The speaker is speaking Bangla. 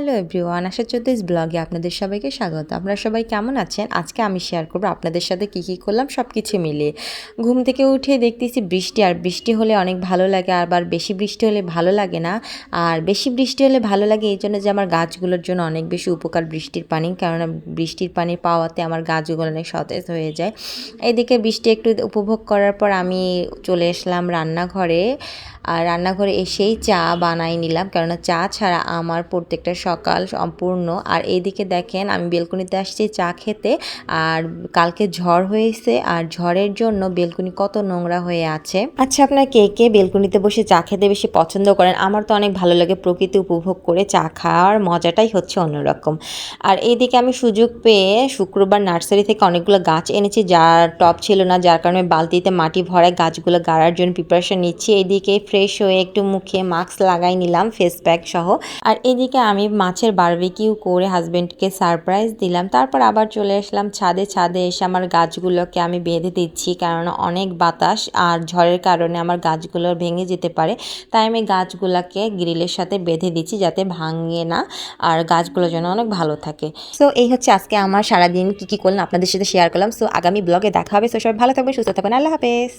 হ্যালো এভরিওয়ান, আশা চৌধুরীস ব্লগে আপনাদের সবাইকে স্বাগত। আপনারা সবাই কেমন আছেন? আজকে আমি শেয়ার করব আপনাদের সাথে কী কী করলাম সব কিছু মিলিয়ে। ঘুম থেকে উঠে দেখতেছি বৃষ্টি, আর বৃষ্টি হলে অনেক ভালো লাগে, আবার বেশি বৃষ্টি হলে ভালো লাগে না। আর বেশি বৃষ্টি হলে ভালো লাগে এই জন্য যে আমার গাছগুলোর জন্য অনেক বেশি উপকার বৃষ্টির পানি কারণ বৃষ্টির পানি পাওয়াতে আমার গাছগুলো অনেক সতেজ হয়ে যায়। এদিকে বৃষ্টি একটু উপভোগ করার পর আমি চলে আসলাম রান্নাঘরে। আর রান্নাঘরে এসেই চা বানাই নিলাম। কেননা চা ছাড়া আমার প্রত্যেকটা সকাল সম্পূর্ণ। আর এইদিকে দেখেন, আমি বেলকুনিতে আসছি চা খেতে। আর কালকে ঝড় হয়েছে। আর ঝড়ের জন্য বেলকুনি কত নোংরা হয়ে আছে। আচ্ছা আপনার কে কে বেলকুনিতে বসে চা খেতে বেশি পছন্দ করেন? আমার তো অনেক ভালো লাগে প্রকৃতি উপভোগ করে চা খাওয়ার মজাটাই হচ্ছে অন্যরকম। আর এইদিকে আমি সুযোগ পেয়ে শুক্রবার নার্সারি থেকে অনেকগুলো গাছ এনেছি। যার টপ ছিল না, যার কারণে বালতিতে মাটি ভরায় গাছগুলো গাড়ার জন্য প্রিপারেশন নিচ্ছি। এইদিকে ফ্রেশ হয়ে একটু মুখে মাস্ক লাগাই নিলাম ফেস প্যাক সহ। আর এদিকে আমি মাছের বারবিকিউ করে হাজব্যান্ডকে সারপ্রাইজ দিলাম। তারপর আবার চলে আসলাম ছাদে। ছাদে এসে আমার গাছগুলোকে আমি বেঁধে দিচ্ছি, কারণ অনেক বাতাস আর ঝড়ের কারণে আমার গাছগুলো ভেঙে যেতে পারে। তাই আমি গাছগুলোকে গ্রিলের সাথে বেঁধে দিচ্ছি যাতে ভাঙে না আর গাছগুলো যেন অনেক ভালো থাকে। সো এই হচ্ছে আজকে আমার সারাদিন কী কী করলাম আপনাদের সাথে শেয়ার করলাম। সো আগামী ব্লগে দেখা হবে। সো সবাই ভালো থাকবেন, সুস্থ থাকবেন। আল্লাহ হাফেজ।